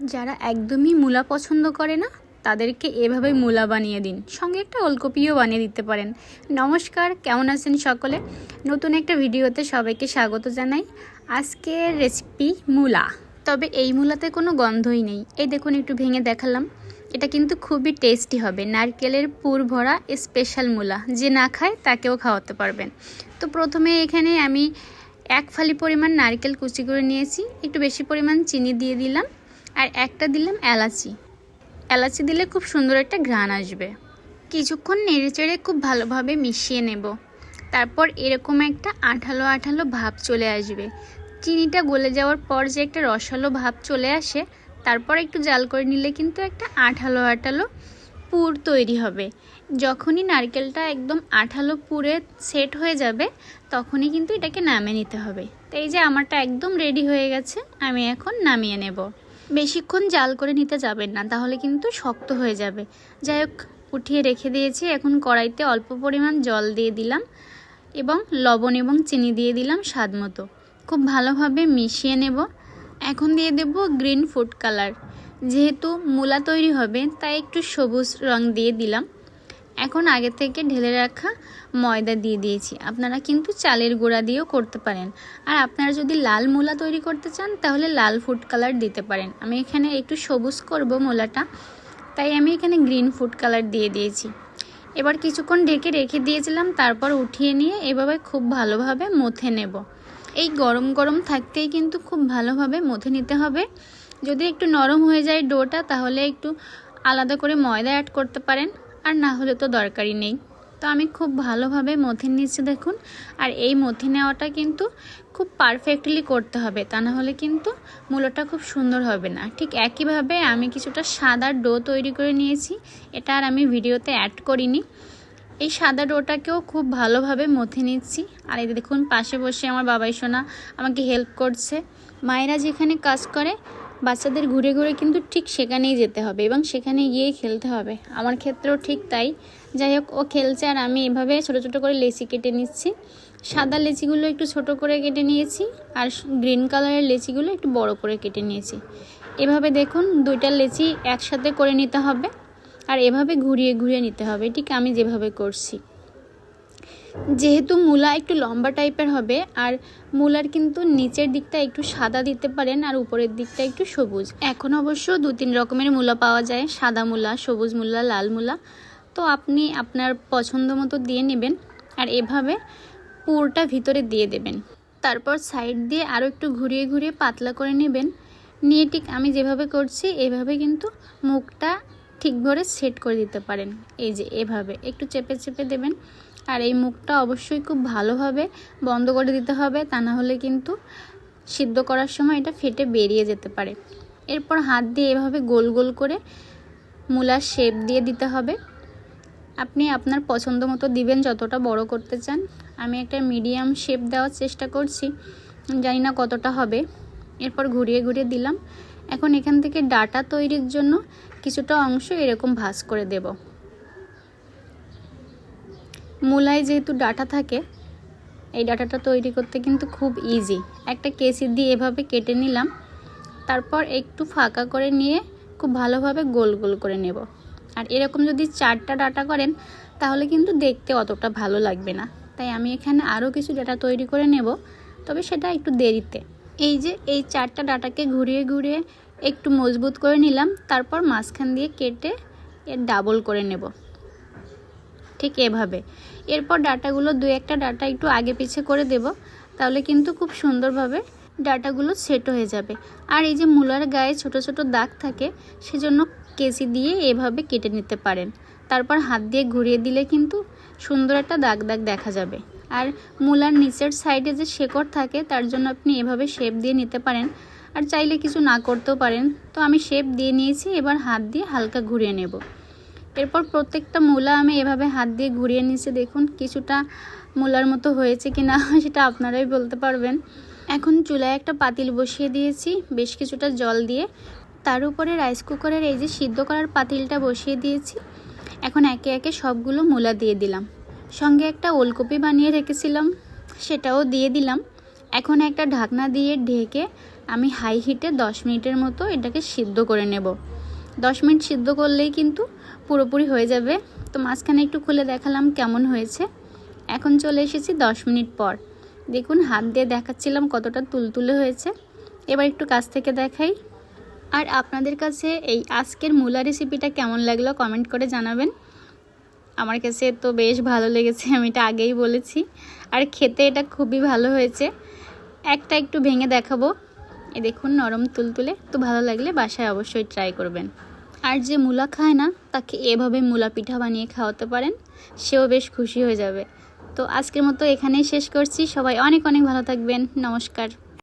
যারা একদমই মূলা পছন্দ করে না, তাদেরকে এভাবে মূলা বানিয়ে দিন। সঙ্গে একটা ওলকপিও বানিয়ে দিতে পারেন। নমস্কার, কেমন আছেন সকলে? নতুন একটা ভিডিওতে সবাইকে স্বাগত জানাই। আজকের রেসিপি মূলা। তবে এই মূলাতে কোনো গন্ধই নেই। এই দেখুন, একটু ভেঙে দেখালাম। এটা কিন্তু খুবই টেস্টি হবে। নারকেলের পুর ভরা স্পেশাল মূলা। যে না খায়, তাকেও খাওয়াতে পারবেন। তো প্রথমে এখানে আমি এক ফালি পরিমাণ নারকেল কুচি করে নিয়েছি। একটু বেশি পরিমাণ চিনি দিয়ে দিলাম। আর একটা দিলাম এলাচি। এলাচি দিলে খুব সুন্দর একটা ঘ্রাণ আসবে। কিছুক্ষণ নেড়েচেড়ে খুব ভালোভাবে মিশিয়ে নেব। তারপর এরকম একটা আঠালো আঠালো ভাব চলে আসবে। চিনিটা গলে যাওয়ার পর যে একটা রসালো ভাব চলে আসে, তারপর একটু জাল করে নিলে কিন্তু একটা আঠালো আঠালো পুর তৈরি হবে। যখনই নারকেলটা একদম আঠালো পুরে সেট হয়ে যাবে, তখনই কিন্তু এটাকে নামিয়ে নিতে হবে। তো এই যে আমারটা একদম রেডি হয়ে গেছে, আমি এখন নামিয়ে নেব। বেশিক্ষণ জাল করে নিতে যাবেন না, তাহলে কিন্তু শক্ত হয়ে যাবে। যাই হোক, উঠিয়ে রেখে দিয়েছি। এখন কড়াইতে অল্প পরিমাণ জল দিয়ে দিলাম এবং লবণ এবং চিনি দিয়ে দিলাম স্বাদ মতো। খুব ভালোভাবে মিশিয়ে নেব। এখন দিয়ে দেব গ্রিন ফুড কালার। যেহেতু মূলা তৈরি হবে, তাই একটু সবুজ রং দিয়ে দিলাম। এখন আগে থেকে ঢেলে রাখা ময়দা দিয়ে দিয়েছি। আপনারা কিন্তু চালের গুঁড়া দিয়েও করতে পারেন। আর আপনারা যদি লাল মূলা তৈরি করতে চান, তাহলে লাল ফুড কালার দিতে পারেন। আমি এখানে একটু সবুজ করব মূলাটা, তাই আমি এখানে গ্রিন ফুড কালার দিয়ে দিয়েছি। এবার কিছুক্ষণ ঢেকে রেখে দিয়েছিলাম, তারপর উঠিয়ে নিয়ে এভাবে খুব ভালোভাবে মথে নেব। এই গরম গরম থাকতেই কিন্তু খুব ভালোভাবে মথে নিতে হবে। যদি একটু নরম হয়ে যায় ডোটা, তাহলে একটু আলাদা করে ময়দা অ্যাড করতে পারেন। আর না হলে তো দরকারই নেই। তো আমি খুব ভালোভাবে মথে নিচ্ছি দেখুন। আর এই মথে নেওয়াটা কিন্তু খুব পারফেক্টলি করতে হবে। তা না হলে কিন্তু মূলোটা খুব সুন্দর হবে না। ঠিক একইভাবে আমি কিছুটা সাদা ডো তৈরি করে নিয়েছি। এটা আর আমি ভিডিওতে অ্যাড করিনি। এই সাদা ডোটাকেও খুব ভালোভাবে মথে নিচ্ছি। আর এই দেখুন, পাশে বসে আমার বাবাই সোনা আমাকে হেল্প করছে। মায়েরা যেখানে কাজ করে বাচ্চাদের ঘুরে ঘুরে কিন্তু ঠিক সেখানেই যেতে হবে এবং সেখানে গিয়ে খেলতে হবে। আমার ক্ষেত্রেও ঠিক তাই। যাই হোক, ও খেলছে আর আমি এভাবে ছোট ছোট করে লেচি কেটে নিচ্ছি। সাদা লেচিগুলো একটু ছোট করে কেটে নিয়েছি আর গ্রিন কালারের লেচিগুলো একটু বড় করে কেটে নিয়েছি। এভাবে দেখুন, দুইটা লেচি একসাথে করে নিতে হবে আর এভাবে ঘুরিয়ে ঘুরিয়ে নিতে হবে। ঠিক আমি যেভাবে করছি। যেহেতু মূলা একটু লম্বা টাইপের হবে, আর মূলার কিন্তু নিচের দিকটা একটু সাদা দিতে পারেন আর উপরের দিকটা একটু সবুজ। এখন অবশ্য দু তিন রকমের মূলা পাওয়া যায়, সাদা মূলা, সবুজ মূলা, লাল মূলা। তো আপনি আপনার পছন্দ মতো দিয়ে নেবেন আর এভাবে পুরটা ভিতরে দিয়ে দেবেন। তারপর সাইড দিয়ে আরও একটু ঘুরিয়ে ঘুরিয়ে পাতলা করে নেবেন। নিয়ে ঠিক আমি যেভাবে করছি, এভাবে কিন্তু মুখটা ঠিক ভরে সেট করে দিতে পারেন। এই যে এভাবে একটু চেপে চেপে দেবেন। আর এই মুখটা অবশ্যই খুব ভালোভাবে বন্ধ করে দিতে হবে, তা না হলে কিন্তু সিদ্ধ করার সময় এটা ফেটে বেরিয়ে যেতে পারে। এরপর হাত দিয়ে এভাবে গোল গোল করে মূলার শেপ দিয়ে দিতে হবে। আপনি আপনার পছন্দ মতো দিবেন, যতটা বড় করতে চান। আমি একটা মিডিয়াম শেপ দেওয়ার চেষ্টা করছি, জানি না কতটা হবে। এরপর ঘুরিয়ে ঘুরিয়ে দিলাম। এখন এখান থেকে ডাটা তৈরির জন্য কিছুটা অংশ এরকম ভাঁজ করে দেব। মূলায় যেহেতু ডাটা থাকে, এই ডাটাটা তৈরি করতে কিন্তু খুব ইজি একটা কেসি দিয়ে এভাবে কেটে নিলাম, তারপর একটু ফাঁকা করে নিয়ে খুব ভালোভাবে গোল গোল করে নেব। আর এরকম যদি চারটা ডাটা করেন, তাহলে কিন্তু দেখতে অতটা ভালো লাগবে না। তাই আমি এখানে আরও কিছু ডাটা তৈরি করে নেব, তবে সেটা একটু দেরিতে। এই যে এই চারটা ডাটাকে ঘুরিয়ে ঘুরিয়ে একটু মজবুত করে নিলাম, তারপর মাঝখান দিয়ে কেটে এর ডাবল করে নেব। ঠিক এভাবে। এরপর ডাটাগুলো দু একটা ডাটা একটু আগে পিছে করে দেব, তাহলে কিন্তু খুব সুন্দরভাবে ডাটাগুলো সেট হয়ে যাবে। আর এই যে মূলার গায়ে ছোট ছোট দাগ থাকে, সেজন্য কেসি দিয়ে এভাবে কেটে নিতে পারেন। তারপর হাত দিয়ে ঘুরিয়ে দিলে কিন্তু সুন্দর একটা দাগ দাগ দেখা যাবে। আর মূলার নিচের সাইডে যে শেকড় থাকে, তার জন্য আপনি এভাবে শেপ দিয়ে নিতে পারেন। আর চাইলে কিছু না করতেও পারেন। তো আমি শেপ দিয়ে নিয়েছি, এবার হাত দিয়ে হালকা ঘুরিয়ে নেব। এরপর প্রত্যেকটা মূলা আমি এভাবে হাত দিয়ে ঘুরিয়ে নিয়েছি। দেখুন, কিছুটা মূলার মতো হয়েছে কি না সেটা আপনারাই বলতে পারবেন। এখন চুলায় একটা পাতিল বসিয়ে দিয়েছি, বেশ কিছুটা জল দিয়ে। তার উপরে রাইস কুকারের এই যে সিদ্ধ করার পাতিলটা বসিয়ে দিয়েছি। এখন একে একে সবগুলো মূলা দিয়ে দিলাম। সঙ্গে একটা ওলকপি বানিয়ে রেখেছিলাম, সেটাও দিয়ে দিলাম। এখন একটা ঢাকনা দিয়ে ঢেকে আমি হাই হিটে দশ মিনিটের মতো এটাকে সিদ্ধ করে নেব। দশ মিনিট সিদ্ধ করলেই কিন্তু পুরোপুরি হয়ে যাবে। তো মাঝখানে একটু খুলে দেখালাম কেমন হয়েছে। এখন চলে এসেছি দশ মিনিট পর। দেখুন, হাত দিয়ে দেখাচ্ছিলাম কতটা তুলতুলে হয়েছে। এবার একটু কাছ থেকে দেখাই। আর আপনাদের কাছে এই আজকের মূলা রেসিপিটা কেমন লাগল কমেন্ট করে জানাবেন। আমার কাছে তো বেশ ভালো লেগেছে, আমি এটা আগেই বলেছি। আর খেতে এটা খুবই ভালো হয়েছে। একটা একটু ভেঙে দেখাবো। এই দেখুন, নরম তুলতুলে। তো ভালো লাগলে বাসায় অবশ্যই ট্রাই করবেন। আর যে মূলা খায় না, তাকে এভাবে মূলা পিঠা বানিয়ে খাওয়াতে পারেন, সেও বেশ খুশি হয়ে যাবে। তো আজকের মতো এখানেই শেষ করছি। সবাই অনেক অনেক ভালো থাকবেন। নমস্কার।